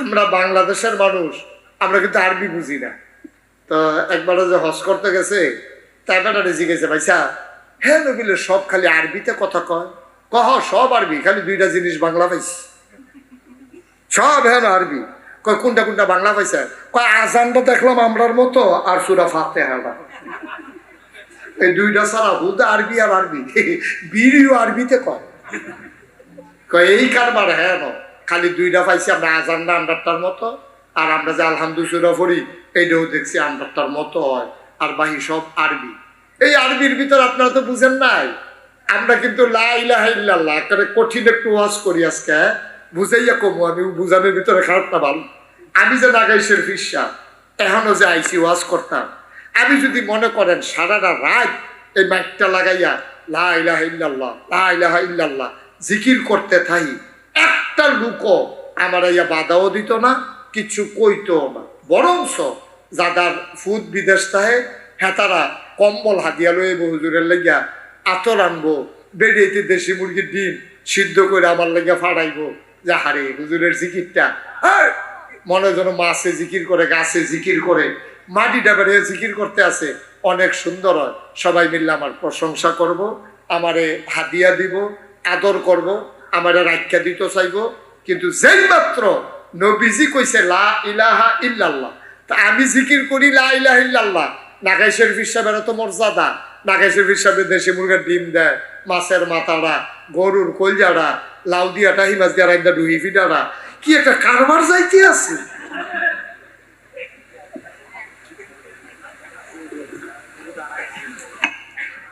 আমরা বাংলাদেশের মানুষ, আমরা কিন্তু আরবি বুঝি না। তো একবার যে হজ করতে গেছে, তাই বেটারে জিজ্ঞেসে, ভাইসা হ্যাঁ নবিলে সব খালি আরবিতে কথা কয়? কহ, সব আরবি, খালি দুইটা জিনিস বাংলা পাইছি। সব হ্যাঁ আরবি। কয়, কোনটা কোনটা বাংলা পাইছে? কয়, আজানটা দেখলাম আমরার মতো আর সুরা ফাতে হারা এই দুইটা ছাড়া হুদ আরবি আর আরবি। বিড়িও আরবিতে কয়। কয়, এই কারবার হ্যাঁ খালি দুইটা পাইছি, আমরা আজানটা আন্ডারটার মতো। আর আমরা যে আলহামদুসুরা পড়ি, এইটাও দেখছি আন্ডারটার মতো হয়। আর বাহি সব আরবি। এই আরবির ভিতর আপনারা তো বুঝেন নাই। আমরা কিন্তু কঠিন একটু ওয়াজ করি আজকে হ্যাঁ? বুঝাইয়া কমু, আমি বুঝানোর ভিতরে খারাপ না ভালো। আমি যে নাগাইশের ফিসা এখনও যে আইসি ওয়াজ করতাম। আমি যদি মনে করেন সারাটা রাত এই মাইকটা লাগাইয়া লা ইলাহা ইল্লাল্লাহ, লা ইলাহা ইল্লাল্লাহ জিকির করতে থাকি একটা লুকো আমার ইয়া বাধাও দিত না, কিছু কইতো না। বরংস যাদার ফুদ বিদেশ তাহে হেতারা কম্বল হাতিয়া লয়ে হুজুরের লাগিয়া আতর আনব বেরিয়েতে দেশি মুরগির ডিম সিদ্ধ করে আমার লাগিয়া ফাড়াইবো। যে হারে, হুজুরের জিকিরটা। হ্যাঁ মনে যেন মাছে জিকির করে, গাছে জিকির করে। মাটিটা বেরিয়ে জিকির করতে আছে, অনেক সুন্দর হয়। সবাই মিললে আমার প্রশংসা করব, আমারে হাদিয়া দিব, আদর করব। আমারে রাখ্যা দিতে চাইব। কিন্তু যেই মাত্র নবীজি কইছে, লা ইলাহা ইল্লাল্লাহ তা আমি জিকির করি লা ইলাহা ইল্লাল্লাহ। নাগাইশের ফিসাবের তো মর্যাদা। নাগাইশের ফিসাবে দেশি মুরগার ডিম দেয়, মাছের মাথাটা, গরুর কলজাটা, লাউ দিয়াটা হিমাস দিয়া রাইন্দা ডুহি ফিটারা কি একটা কারবার যাইতে আছে?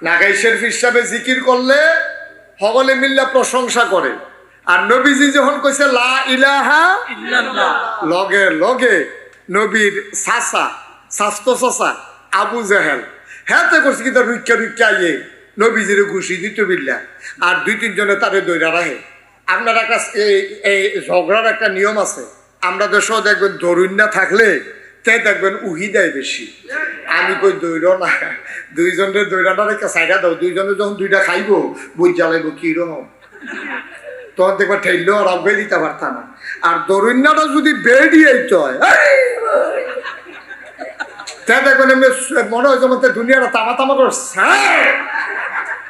নাগাইশের হিসাবে জিকির করলে সকলে মিল্লা প্রশংসা করে। আর নবীজি যখন কইছে লা ইলাহা লগে লগে নবীর সাসা স্বাস্থ্য চাচা আবু জাহেল হ্যাঁ তো করছে কিন্তু রুইকা রুইকা আইয়ে নবীজির ঘুষি দিত বিল্লা। আর দুই তিনজনে তারে দৈরা রাখে। আপনার একটা এই এই ঝগড়ার একটা নিয়ম আছে। আমরা দেশেও দেখবেন ধরুন না থাকলে তে দেখবেন উহি দেয় বেশি। আমি কই দৈর না দুইজনের দৈরাটা রেখে সাইডা দাও, দুইজনে যখন দুইটা খাইবো বুঝ জ্বালাইব কীরকম তখন দেখবা ঠেললেও আর অব্বে দিতে পারতাম না আর দরুন্যাটা যদি বেরিয়ে হয় তে দেখবেন মনে হয় যেমন দুনিয়াটা তামা তামা করছে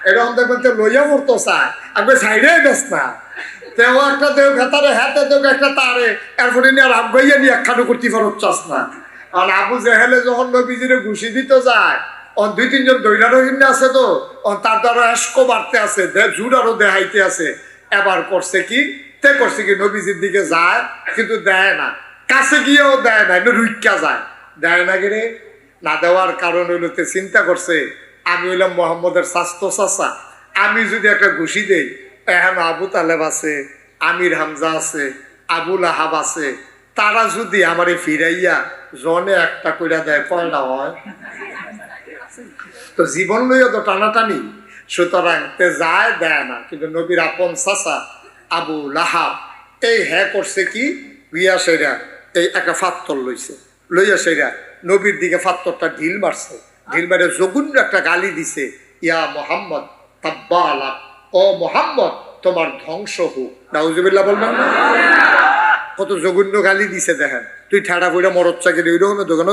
এরকম দেখবেন তো লইয়া মরতো চায়। আপনি সাইডে বেস না তেও একটা দেও, ভেতারে হাতে দেও, একটা তারে। এরপরে নিয়ে আর আব্বাইয়া নিয়ে একখানো করতে পারো চাস না। আর আবু জেহেলে যখন নবীজিরে ঘুষি দিতে যায়, অন দুই তিনজন দৈরারও হিমনে আছে তো, অন তার দ্বারা এসকো বাড়তে আছে জুর আরও দেহাইতে আছে। এবার করছে কি? তে করছে কি? নবীজির দিকে যায়, কিন্তু দেয় না। কাছে গিয়েও দেয় না রুইকা যায়। দেয় না গেলে না দেওয়ার কারণ হইল চিন্তা করছে, আমি হইলাম মোহাম্মদের স্বাস্থ্য চাষা আমি যদি একটা ঘুষি দেই এখন আবু তালেব আছে, আমির হামজা আছে আবুল আহাব আছে। তারা যদি আমারে ফিরাইয়া জনে একটা কইরা দেয় কয়টা হয়? তো জীবন লইয়া তো টানাটানি। সুতরাং তে যায়, দেয় না। কিন্তু নবীর আপন চাচা আবু লাহাব, এই হ্যাঁ করছে কি? বিয়া সেরা, এই একটা ফাত্তর লইছে। লইয়া সেরা, নবীর দিকে ফাত্তরটা ঢিল মারছে। ঢিল মারে জগুন্য একটা গালি দিছে, ইয়া মোহাম্মদ তাব্বা ও মোহাম্মদ, তোমার ধ্বংস হোক। নাউজুবিল্লাহ বলবেন কত জঘন্য গালি দিছে দেখেন। তুই ঠেড়া কইরা মরদ চাকরি ওই রকমের দোকান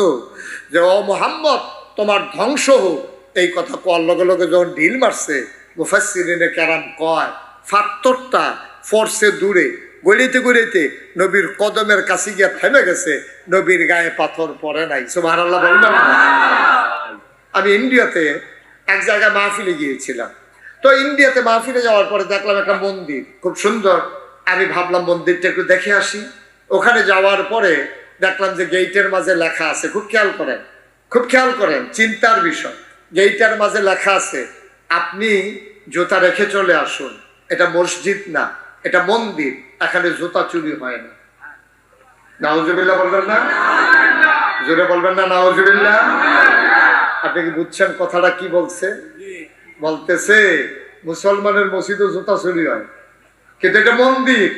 যে ও মোহাম্মদ, তোমার ধ্বংস হোক। এই কথা কর লগে লগে যখন ঢিল মারছে মুফাসিরিনে কেরাম কয়, ফাত্তরটা ফোর্সে দূরে। গলিতে গলিতে নবীর কদমের কাছে গিয়া থেমে গেছে, নবীর গায়ে পাথর পড়ে নাই। সুবাহ বলবেন আমি ইন্ডিয়াতে এক জায়গায় মাহফিলে গিয়েছিলাম। তো ইন্ডিয়াতে মাহফিলে যাওয়ার পরে দেখলাম একটা মন্দির, খুব সুন্দর। আমি ভাবলাম মন্দিরটা একটু দেখে আসি। ওখানে যাওয়ার পরে দেখলাম যে গেইটের মাঝে লেখা আছে, খুব খেয়াল করেন, খুব খেয়াল করেন, চিন্তার বিষয়। গেইটের মাঝে লেখা আছে, আপনি জুতা রেখে চলে আসুন। এটা মসজিদ না, এটা মন্দির, এখানে জুতা চুরি হয় না। নাউজুবিল্লাহ বলবেন না? জোরে বলবেন না, নাউজুবিল্লাহ। আপনি কি বুঝছেন কথাটা কি বলছে? বলতেছে, মুসলমানের মসজিদও জুতা চুরি হয়। কিন্তু এটা মন্দির,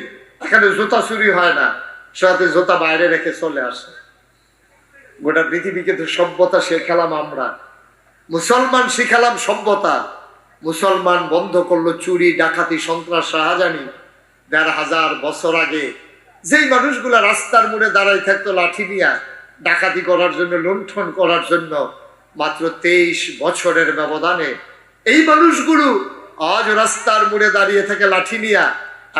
এখানে জুতা চুরি হয় না। সাথে জুতা বাইরে রেখে চলে আসে। গোটা পৃথিবীকে তো সভ্যতা শেখালাম আমরা। মুসলমান শিখালাম সভ্যতা। মুসলমান বন্ধ করল চুরি, ডাকাতি, সন্ত্রাস, শাহজানি। দেড় হাজার বছর আগে যেই মানুষগুলা রাস্তার মোড়ে দাঁড়াই থাকতো লাঠি নিয়ে, ডাকাতি করার জন্য, লুণ্ঠন করার জন্য, মাত্র তেইশ বছরের ব্যবধানে এই মানুষগুলো আজ রাস্তার মোড়ে দাঁড়িয়ে থেকে লাঠি নিয়া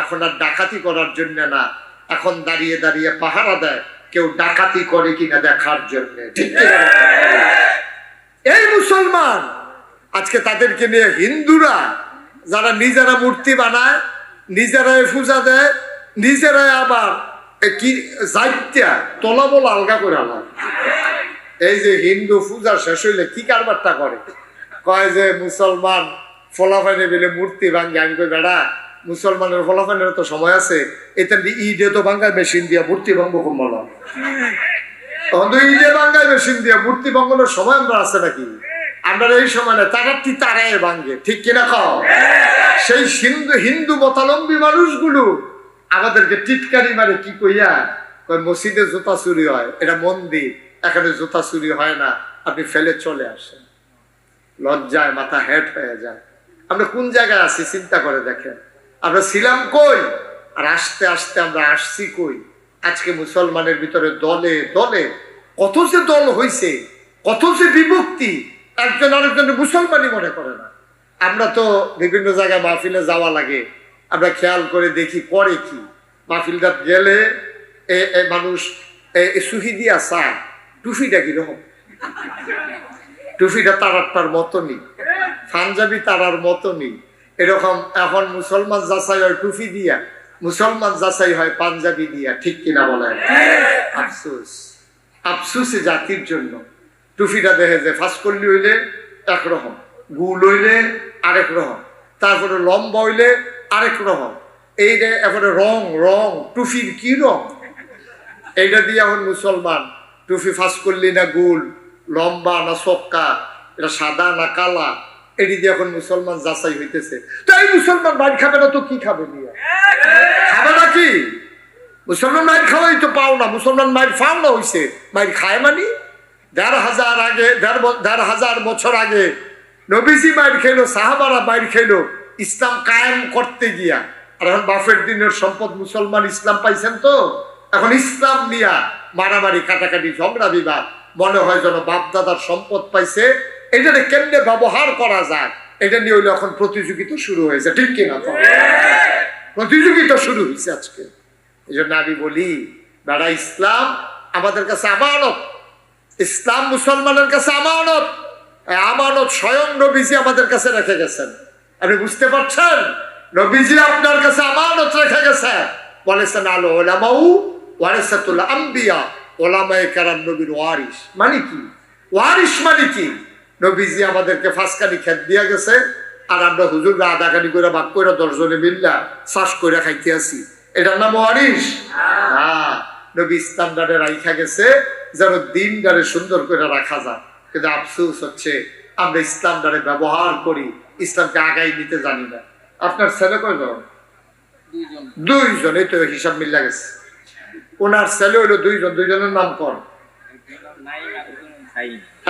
এখন আর ডাকাতি করার জন্য না। এখন দাঁড়িয়ে দাঁড়িয়ে পাহারা দেয়, কেউ ডাকাতি করে কিনা দেখার জন্য। এই মুসলমান, আজকে তাদেরকে নিয়ে হিন্দুরা, যারা নিজেরা মূর্তি বানায় নিজেরাই পূজা দেয় নিজেরাই আবার কি যাইত্যা তলা বলা আলগা করে আলাদা এই যে হিন্দু পূজা শেষ হইলে কি কারবারটা করে? কয় যে মুসলমান ফলাফাইনে বেলে মূর্তি ভাঙ্গে। আমি কই, বেড়া, মুসলমানের ফলাফাইনের তো সময় আছে। এটা ঈদে তো ভাঙ্গায় মেশিন দিয়া মূর্তি ভাঙ্গো কম বলা তখন তো ঈদে ভাঙ্গায় মেশিন দিয়া মূর্তি ভাঙ্গনের সময় আমরা আছে নাকি? আমরা এই সময় না তারাটি তারায় ভাঙ্গে। ঠিক কিনা খাও সেই হিন্দু হিন্দু মতালম্বী মানুষগুলো আমাদেরকে টিটকারি মারে কি কইয়া? কয়, মসজিদে জুতা চুরি হয়, এটা মন্দির। এখানে জুতা চুরি হয় না, আপনি ফেলে চলে আসেন। লজ্জায় মাথা হেট হয়ে যায়। আমরা কোন জায়গায় আছি চিন্তা করে দেখেন। আমরা ছিলাম কই? আর আসতে আসতে আমরা আসছি কই? আজকে মুসলমানের ভিতরে দলে দলে কত যে দল হইছে, কত যে বিভক্তি, একজন আরেকজনের মুসলমানই মনে করে না। আমরা তো বিভিন্ন জায়গায় মাহফিলে যাওয়া লাগে। আমরা খেয়াল করে দেখি করে কি। মাহফিলটা গেলে এ মানুষ সুহিদিয়া চায় টুফিটা কীরকম? টুফিটা তারারটার মতনই, পাঞ্জাবি তারার মতনই। এরকম এখন মুসলমান যাচাই হয় টুফি দিয়া, মুসলমান যাচাই হয় পাঞ্জাবি দিয়া, ঠিক কিনা বলেন আফসুস। আফসুস জাতির জন্য। টুফিটা দেখে যে ফাঁস করলি হইলে একরকম গুল হইলে আরেক রকম, তারপরে লম্বা হইলে আরেক রকম। এই যে এরপরে রং রং, টুফির কি রং? এইটা দিয়ে এখন মুসলমান, টুফি ফাঁস করলি না গুল? লম্বা না সক্কা এটা সাদা না কালা, এটি দিয়ে এখন মুসলমান যাচাই হইতেছে। তো এই মুসলমান মাইর খাবে না তো কি খাবে নিয়ে খাবে না কি? মুসলমান মাইর খাওয়াই তো পাও না, মুসলমান মাইর ফাও না হইছে। মাইর খায় মানি? দেড় হাজার আগে, দেড় হাজার বছর আগে নবীজি মাইর খেলো, সাহাবারা মাইর খেলো, ইসলাম কায়েম করতে গিয়া। আর এখন বাফের দিনের সম্পদ মুসলমান ইসলাম পাইছেন তো? এখন ইসলাম নিয়া মারামারি, কাটাকাটি, ঝগড়া, বিবাদ। মনে হয় যেন বাপ দাদার সম্পদ পাইছে। এটাকে কেমনে ব্যবহার করা যায়? এটা নিয়ে হইল এখন প্রতিযোগিতা শুরু হয়েছে, ঠিক কিনা? প্রতিযোগিতা শুরু হয়েছে আজকে। এই জন্য আমি বলি দাদা ইসলাম আমাদের কাছে আমানত। ইসলাম মুসলমানের কাছে আমানত। আমানত স্বয়ং নবীজি আমাদের কাছে রেখে গেছেন। আপনি বুঝতে পারছেন? নবীজি আপনার কাছে আমানত রেখে গেছে বলেছেন আলো ওলামাউ ওয়ারিসাতুল আম্বিয়া। ওলামায়ে কারাম নবীর ওয়ারিস মানে কি? ওয়ারিস মানে কি? নবীজি আমাদেরকে ফাঁসকানি খেত দিয়া গেছে আর আমরা হুজুররা আদাকানি করে বাক করে দশজনে মিল্লা শ্বাস করে খাইতে আছি এটার নাম ওয়ারিস হ্যাঁ। নবী স্ট্যান্ডার্ডে রাইখা গেছে যেন দিন দ্বারে সুন্দর করে রাখা যায়। কিন্তু আফসোস হচ্ছে আমরা স্ট্যান্ডার্ডে ব্যবহার করি ইসলামকে আগাই নিতে জানি না। আপনার ছেলে কয়জন? দুইজন এই তো হিসাব মিল্লা গেছে। ওনার ছেলে হইল দুইজন দুইজনের নাম কর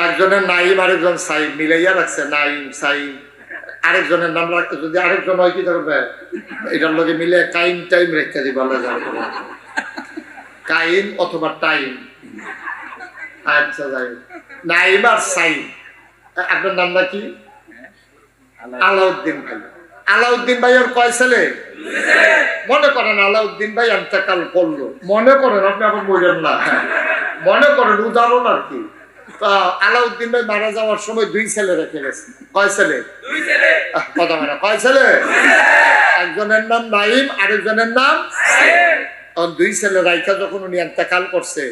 একজনের নাইম আরেকজন সাইম মিলাইয়া রাখছে নাইম সাইম। আরেকজনের নাম রাখতে যদি আরেকজন হয় কি করবে? এটার লগে মিলে কাইম টাইম রেখে দিবে আল্লাহ কাইম অথবা টাইম। আচ্ছা যাই। নাইম আর সাইম। আপনার নামটা কি? আলাউদ্দিন। ভাই আলাউদ্দিন ভাইয়ের কয় ছেলে? মনে করেন আলাউদ্দিন ভাই এন্তেকাল করল। মনে করেন আপনি এখন বললেন না। মনে করেন উদাহরণ আর কি। আলাউদ্দিন ভাই মারা যাওয়ার সময় দুই ছেলে রেখে গেছে। কয় ছেলে? কথা মানে কয় ছেলে? একজনের নাম নাইম আরেকজনের নাম দুই ছেলে রাইখা যখন উনি এন্তেকাল করছে,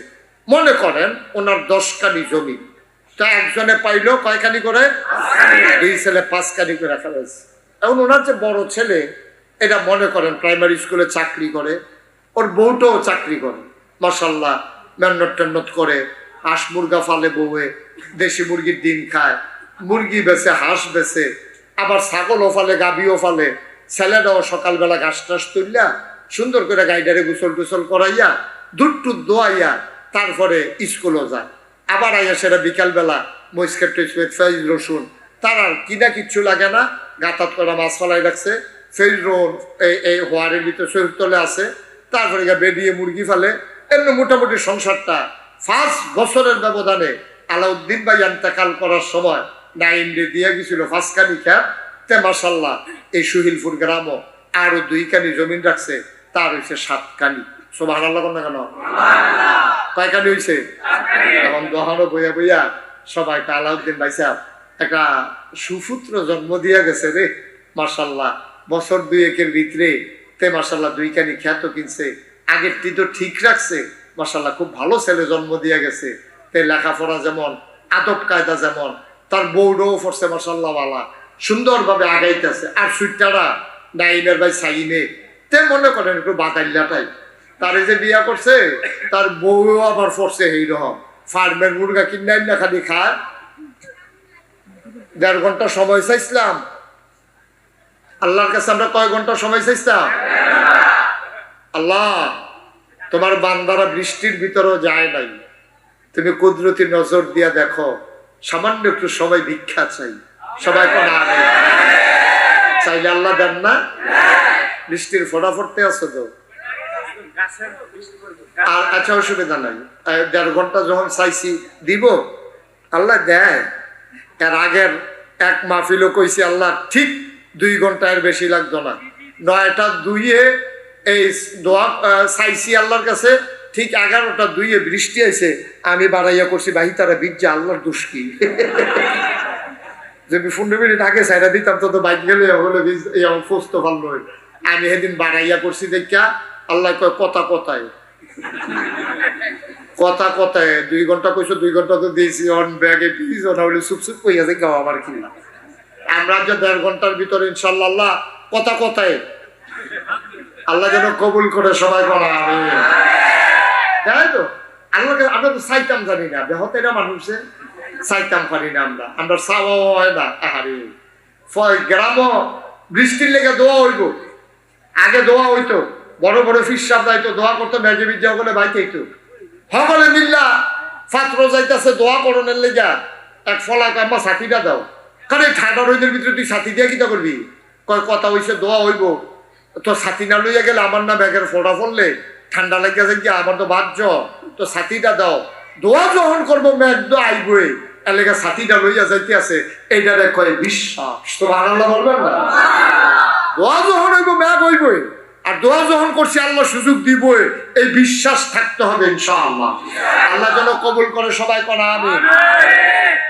মনে করেন ওনার দশ কানি জমি। তা একজনে পাইলো কয়খানি করে? দুই ছেলে পাঁচ কানি করে ফেলেছে। এখন ওনার যে বড় ছেলে, এটা মনে করেন প্রাইমারি স্কুলে চাকরি করে, ওর বউটাও চাকরি করে। মাসাল্লাহ মেহনত টেন্নত করে, হাঁস মুরগা ফালে বউয়ে, দেশি মুরগির ডিম খায়, মুরগি বেছে হাঁস বেছে আবার ছাগলও ফালে গাবিও ফালে ছেলেটাও সকালবেলা ঘাস টাস তুললা সুন্দর করে গাইডারে গোসল টোসল করাইয়া, দুধ দোয়াইয়া, তারপরে স্কুলও যায়। আবার আইয়া সেটা বিকালবেলা মস্কেট টস্কেট ফেজ রসুন তার আর কিনা কিচ্ছু লাগে না। গাতাত করা মাছ ফলাই রাখছে। ফেজ রোন এই এই হোয়ারের ভিতরে শরীর তলে আছে। তারপরে বেরিয়ে মুরগি ফেলে। এমনি মোটামুটি সংসারটা। ফার্স্ট বছরের ব্যবধানে আলাউদ্দিন ভাই এন্তেকাল করার সময় নাইন রে দিয়ে গেছিল ফাঁসকানি খ্যাপ তে মাসাল্লাহ এই সুহিলপুর গ্রামও আরও দুই কানি জমিন রাখছে। তার হয়েছে সাত কানি। সোভান আল্লাহ কেন? কয় কানি হয়েছে এখন দহানো বইয়া বইয়া সবাই আলাউদ্দিন ভাই সাহেব একটা সুপুত্র জন্ম দিয়া গেছে রে মার্শাল্লাহ বছর দুই একের ভিতরে তে মার্শাল্লাহ দুই কানি খ্যাত কিনছে। আগেরটি তো ঠিক রাখছে মার্শাল্লাহ খুব ভালো ছেলে জন্ম দিয়া গেছে। তে লেখাপড়া যেমন, আদব কায়দা যেমন, তার বৌডও পড়ছে মার্শাল্লাহ বালা। সুন্দরভাবে আগাইতেছে। আর সুইটারা নাইনের ভাই সাইনে তে মনে করেন একটু বাতাইল্লাটাই তারে যে বিয়া করছে, তার বউ আবার পড়ছে এইরকম ফার্মের মুরগা কিনাই না খালি খায়। দেড় ঘণ্টা সময় চাইছিলাম। আল্লাহর কাছে আমরা কয় ঘণ্টা সময় চাইছিলাম? আল্লাহ, তোমার বান্দারা বৃষ্টির ভিতরেও যায় নাই। তুমি কুদরতি নজর দিয়া দেখো, সামান্য একটু সময় ভিক্ষা চাই। সবাই কোন আগে চাইলে আল্লাহ দেন না? বৃষ্টির ফোটা ফোটতে আছো তো। আর আচ্ছা অসুবিধা নাই। দেড় ঘণ্টা যখন চাইছি, দিব? আল্লাহ দেয়। এর আগের এক মাহফিলও কইছি, আল্লাহ ঠিক দুই ঘণ্টার বেশি লাগতো না। নয়টা দুইয়ে এই দোয়া চাইছি আল্লাহর কাছে, ঠিক এগারোটা দুইয়ে বৃষ্টি আইছে, আমি বাড়াইয়া করছি, বাহি তারা বিজ্জা আল্লাহর দুষ কি? যদি পনেরো মিনিট আগে সাইডা দিতাম, তো তো বাইক গেলে হলে ফস্ত ভালো আমি সেদিন বাড়াইয়া করছি দেখা আল্লাহ কয়, কথা কথায়। কথা কথায় দুই ঘণ্টা কইছো দুই ঘণ্টা তো দিয়েছি অন ব্যাগে প্লিজ ওনা বলে চুপ কইয়া যাই গাও আমার কি আমরা যে দেড় ঘণ্টার ভিতরে ইনশাল্লাহ কথা কথায় আল্লাহ যেন কবুল করে সবাই বলা আমি তাই তো, আল্লাহকে আমরা তো সাইতাম জানি না বেহতে না মানুষের সাইতাম পারি না আমরা। আমরা চাওয়াও হয় না, আহারে। ফয় গ্রাম বৃষ্টির লেগে দোয়া হইব। আগে দোয়া হইতো, বড় বড় ফিসাব যাইতো, দোয়া করতো মেজে বিদ্যা হলে বাইতে হইতো। সকলে মিল্লা ছাত্র যাইতেছে, দোয়া করণের লেগা। এক ফলা কাম্বা সাথীটা দাও। কারণ ঠান্ডা রোদের ভিতরে তুই সাথী দিয়া কিতা করবি? কয়, কথা হইছে, দোয়া হইব। তো সাথী না লইয়া গেলে আমার না ব্যাগের ফোটা পড়লে ঠান্ডা লাগিয়া যে আমার তো বাধ্য তো সাথীটা দাও। দোয়া যখন করব মেঘ তো আইবই। এলাকা সাথীটা লইয়া যাইতে আছে এইটারে কয়, বিশ্বাস। তো আনন্দ বলবেন না? দোয়া যখন হইব, ম্যাগ হইবই। আর দোয়া যখন করছি আল্লাহ সুযোগ দিবই। এই বিশ্বাস থাকতে হবে ইনশাআল্লাহ। আল্লাহ যেন কবুল করে সবাই করা আমি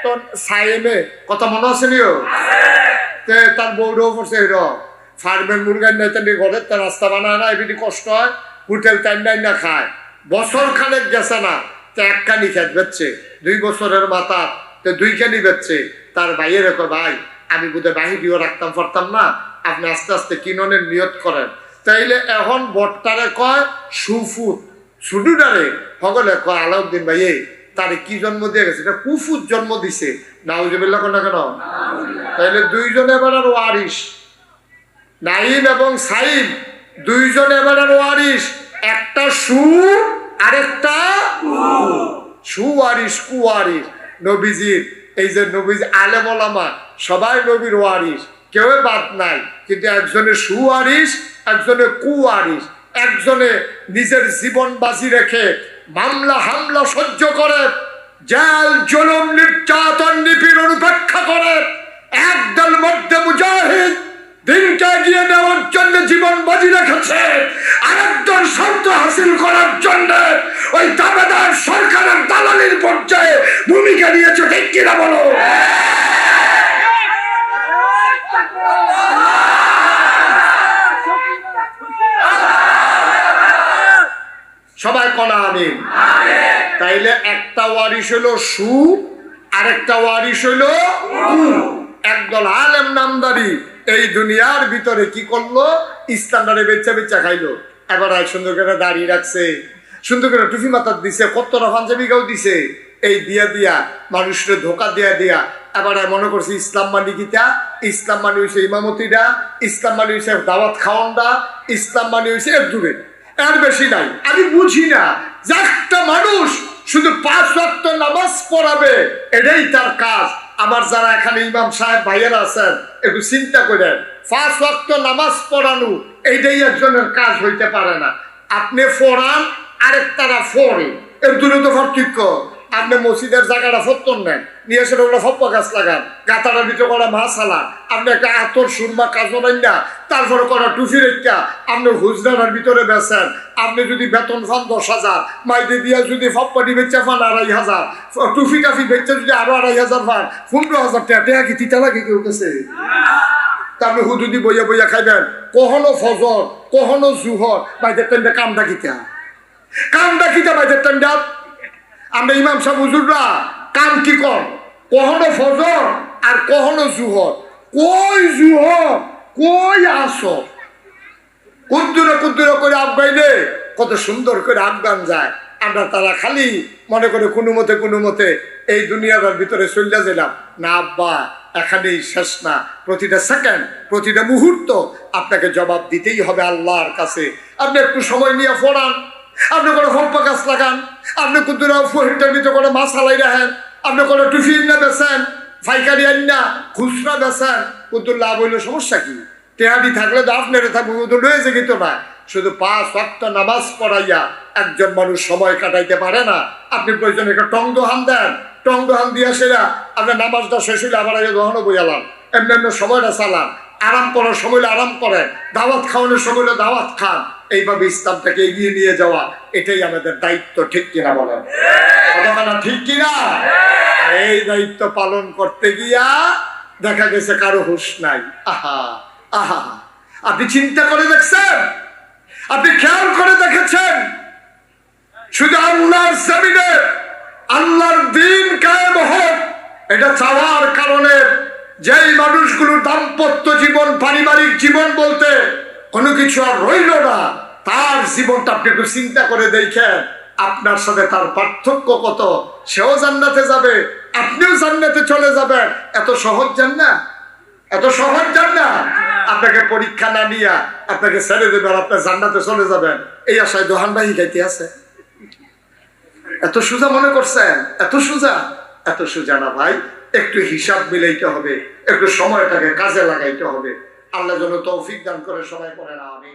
তো সাইমে কথা মনে আছে নিও? তার বউডও করছে এর ফার্মের মুরগার নাই তার ঘরের তার রাস্তা বানায় না এমনি কষ্ট হয় হোটেল টাইম নাই না খায়। বছর খানেক গেছে না তো একখানি খেত বেচছে দুই বছরের মাথা তো দুই কানি বেচছে। তার ভাইয়ের ভাই আমি বোধহয় বাহিরিও রাখতাম পারতাম না আপনি আস্তে আস্তে কিননের নিয়ত করেন। তাইলে এখন বটটারে কয়, সুফুত। সুডুডারে সকলে কয়, আলাউদ্দিন ভাই এই তারে কি জন্ম দিয়ে গেছে? এটা কুফুত জন্ম দিছে। নাউজুবিল্লাহ কোন কেন? তাইলে দুইজন এবার আর ওয়ারিস নাইম এবং সাইম দুইজন এবার আর ওয়ারিস একটা সু আরেকটা সুয়ারিস কুয়ারিস নবীজির, এই যে নবীজ আলেম ওলামা, সবাই নবীর ওয়ারিস কেউ বাদ নাই, কিন্তু একজনে সুয়ারিস একজনে কুয়ারিস একজনে নিজের জীবন বাজি রেখে মামলা হামলা সহ্য করে, জেল, জুলুম, নির্যাতন, নিপীড়ন উপেক্ষা করে, একদল মধ্যে মুজাহিদ দিনকে এগিয়ে নেওয়ার জন্য জীবন বাজি রেখেছে, আরেকজন শব্দ হাসিল করার জন্য ওই দাবেদার সরকারের দালালির পর্যায়ে ভূমিকা নিয়েছে, ঠিক কিনা বলো? সবাই কনা আমি তাইলে একটা ওয়ারিশ হলো সু আরেকটা ওয়ারিশ হলো একদল আলেম নামদারি এই দুনিয়ার ভিতরে কি করল? ইসলামটারে বেচা বেচা খাইলো। এবার সুন্দর করে দাঁড়িয়ে রাখছে। সুন্দর করে টুফি মাথার দিছে কত্তরা পাঞ্জাবি গাও দিছে। এই দিয়া দিয়া, মানুষের ধোকা দিয়া দিয়া। এবার মনে করছি ইসলাম মানে গীতা ইসলাম মানে হয়েছে ইমামতিটা ইসলাম মানে হয়েছে দাওয়াত খাওয়ানটা ইসলাম মানে হয়েছে এর দূরে। এর বেশি নাই। আমি বুঝি না, যে একটা মানুষ শুধু পাঁচ ওয়াক্ত নামাজ পড়াবে, এটাই তার কাজ। আমার যারা এখানে ইমাম সাহেব ভাইয়েরা আছেন, একটু চিন্তা করেন, পাঁচ ওয়াক্ত নামাজ পড়ানো, এইটাই একজনের কাজ হইতে পারে না। আপনি ফোরান আরেক তারা ফোরে এর দূরে তো পার্থক্য। আপনি মসজিদের জায়গাটা ফত্তর নেন, নিয়ে এসে ওগুলো ফপ্পা গাছ লাগান। গাতাটার ভিতরে করা মাছ হালান আপনি একটা আতর, সুরমা, কাজল না তারপরে করা টুফি রেখা আপনি হুজরানার ভিতরে বেছেন। আপনি যদি বেতন পান দশ হাজার মাইতে দিয়া যদি ফপ্পাটি বেচা পান আড়াই হাজার, টুফি টাফি বেচা যদি আরও আড়াই হাজার পান, পনেরো হাজার টাকা টাকা কি তিতা লাগে কেউ কাছে? তারপরে হুদুদি বইয়া বইয়া খাইবেন, কখনো ফজর, কখনো জুহর বাইদের টাইমটা কামটা কিতা? কামটা কিতা বাইদের টাইমটা? আমরা ইমাম সাহেব, হুজুররা কাম কি কর কখনো ফজর আর কখনো জুহর। কই জুহর? কই আসর? কুদ্দুরে কুদ্দুরে করে আবগাইলে কত সুন্দর করে আফগান যায়। আমরা তারা খালি মনে করে কোনো মতে কোনো মতে এই দুনিয়াটার ভিতরে চলিয়া গেলাম না আব্বা, এখানেই শেষ না। প্রতিটা সেকেন্ড প্রতিটা মুহূর্ত আপনাকে জবাব দিতেই হবে আল্লাহর কাছে। আপনি একটু সময় নিয়ে ফোড়ান আপনি কোনো ফম্পা গাছ লাগান, আপনি কুদ্দুরা ফহিরটার করে মাছ হালাই রাখেন, আপনি কোনো টিফিন না বেছেন ফাইকারি আন না, খুচরা বেছেন কুদ্দুর লাভ হইলে, সমস্যা কি? টেহাদি থাকলে তো আপনার থাকবে তো রয়েছে কিন্তু না। শুধু পাঁচ অক্ট নামাজ পড়াইয়া একজন মানুষ সময় কাটাইতে পারে না। আপনি প্রয়োজন একটা টং দোহান দেন। টং দোহান দিয়া সেরা আপনার নামাজটা শেষ হইলে আবার আগে দোহানও বোঝালাম এমনি এমনি সময়টা চালান। আরাম করার সময় আরাম করেন। দাওয়াত খাওয়ানোর সময় দাওয়াত খান। এইভাবে ইসলামটাকে এগিয়ে নিয়ে যাওয়া, এটাই আমাদের দায়িত্ব, ঠিক কিনা বলেন? কথা না ঠিক কিনা? এই দায়িত্ব পালন করতে গিয়া দেখা গেছে কারও হুশ নাই। আহা আহা। আপনি চিন্তা করে দেখছেন? আপনি খেয়াল করে দেখেছেন? শুধু আল্লাহর জমিনে আল্লাহর দিন কায়েম হোক, এটা চাওয়ার কারণে যেই মানুষগুলোর দাম্পত্য জীবন, পারিবারিক জীবন বলতে কোনো কিছু আর রইল না। তার জীবনটা আপনি একটু চিন্তা করে দেখেন, আপনার সাথে তার পার্থক্য কত। সেও জান্নাতে যাবে, আপনিও জান্নাতে চলে যাবেন। এত সহজ যান না এত সহজ যান না আপনাকে পরীক্ষা না নিয়া আপনাকে ছেড়ে দেবেন আপনার জান্নাতে চলে যাবেন। এই আশায় দোহান ভাই গাইতে আছে? এত সোজা মনে করছেন? এত সোজা? এত সোজা না ভাই, একটু হিসাব মিলাইতে হবে, একটু সময়টাকে কাজে লাগাইতে হবে। আল্লাহ যেন তৌফিক দান করে সবাই করে না আমি